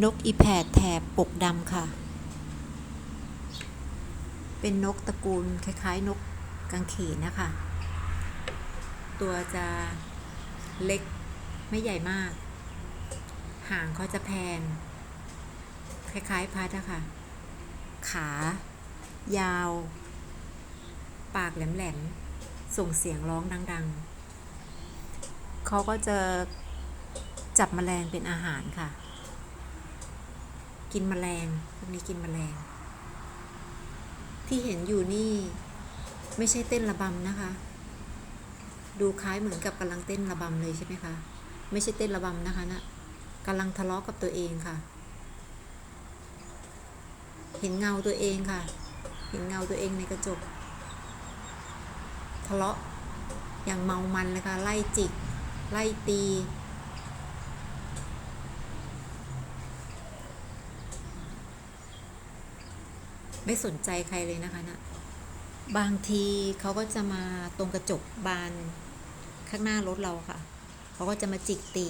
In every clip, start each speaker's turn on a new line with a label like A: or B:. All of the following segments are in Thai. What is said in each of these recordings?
A: นกอีแผดแถบปกดำค่ะ เป็นนกตระกูลคล้ายๆ นกกังเขนนะคะ ตัวจะเล็กไม่ใหญ่มาก หางเขาจะแพน คล้ายๆพัดอะค่ะขา ยาว ปากแหลมๆ ส่งเสียงร้องดัง ๆ เขาก็จะจับแมลงเป็นอาหารค่ะ กินแมลงพวกนี้กินแมลง ที่เห็นอยู่นี่ไม่ใช่เต้นระบำนะคะ ดูคล้ายเหมือนกับกำลังเต้นระบำเลยใช่ไหมคะไม่ใช่เต้นระบำนะคะนะกำลังทะเลาะกับตัวเองค่ะ เห็นเงาตัวเองค่ะ เห็นเงาตัวเองในกระจก ทะเลาะอย่างเมามันเลยค่ะไล่จิก ไล่ตี ไม่สนใจใครเลยนะคะนะบางทีเขาก็จะมาตรงกระจกบานข้างหน้ารถเราค่ะ เขาก็จะมาจิกตี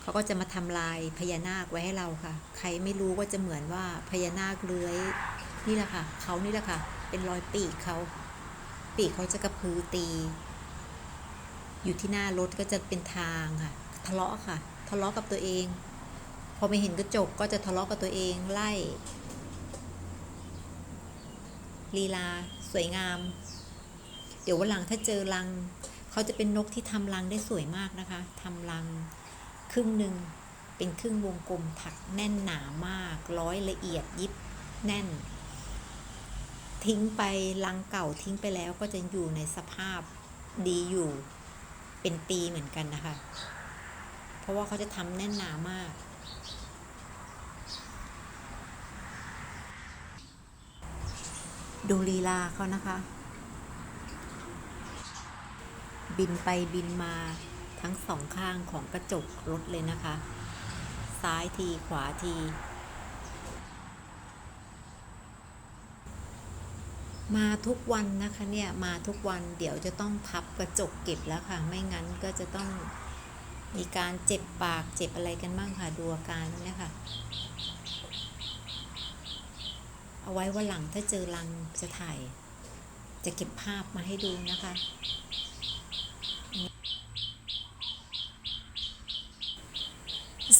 A: เขาก็จะมาทำลายพญานาคไว้ให้เราค่ะ ใครไม่รู้ก็จะเหมือนว่าพญานาคเลื้อยนี่แหละค่ะ เขานี่แหละค่ะ เป็นรอยปีกเขา ปีกเขาจะกระพือตี อยู่ที่หน้ารถก็จะเป็นทางค่ะ ทะเลาะค่ะ ทะเลาะกับตัวเอง พอไม่เห็นกระจกก็จะทะเลาะกับตัวเองไล่ ลีลา สวยงาม เดี๋ยววันหลังถ้าเจอรัง เขาจะเป็นนกที่ทำรังได้สวยมากนะคะทำรังครึ่งหนึ่งเป็นครึ่งวงกลมถักแน่นหนามาก ร้อยละเอียดยิบแน่น ทิ้งไปรังเก่าทิ้งไปแล้วก็จะอยู่ในสภาพดีอยู่เป็นปีเหมือนกันนะคะ เพราะว่าเขาจะทำแน่นหนามาก ดูลีลาเขานะคะ บินไปบินมาทั้งสองข้างของกระจกรถเลยนะคะ ซ้ายทีขวาที มาทุกวันนะคะเนี่ยมาทุกวันเดี๋ยวจะต้องพับกระจกเก็บแล้วค่ะ ไม่งั้นก็จะต้องมีการเจ็บปากเจ็บอะไรกันบ้างค่ะดูอาการเนี่ยค่ะ เอาไว้วันหลังถ้าเจอรังจะถ่าย จะเก็บภาพมาให้ดูนะคะ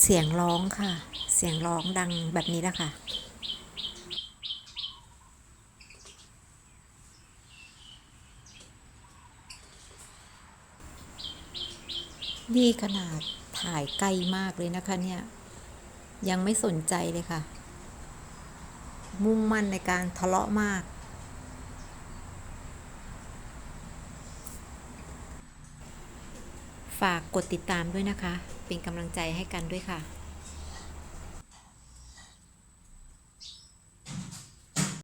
A: เสียงร้องค่ะ เสียงร้องดังแบบนี้แหละค่ะนี่ขนาดถ่ายไกลมากเลยนะคะเนี่ย ยังไม่สนใจเลยค่ะ มุ่งมั่นในการทะเลาะมาก ฝากกดติดตามด้วยนะคะ เป็นกำลังใจให้กันด้วยค่ะ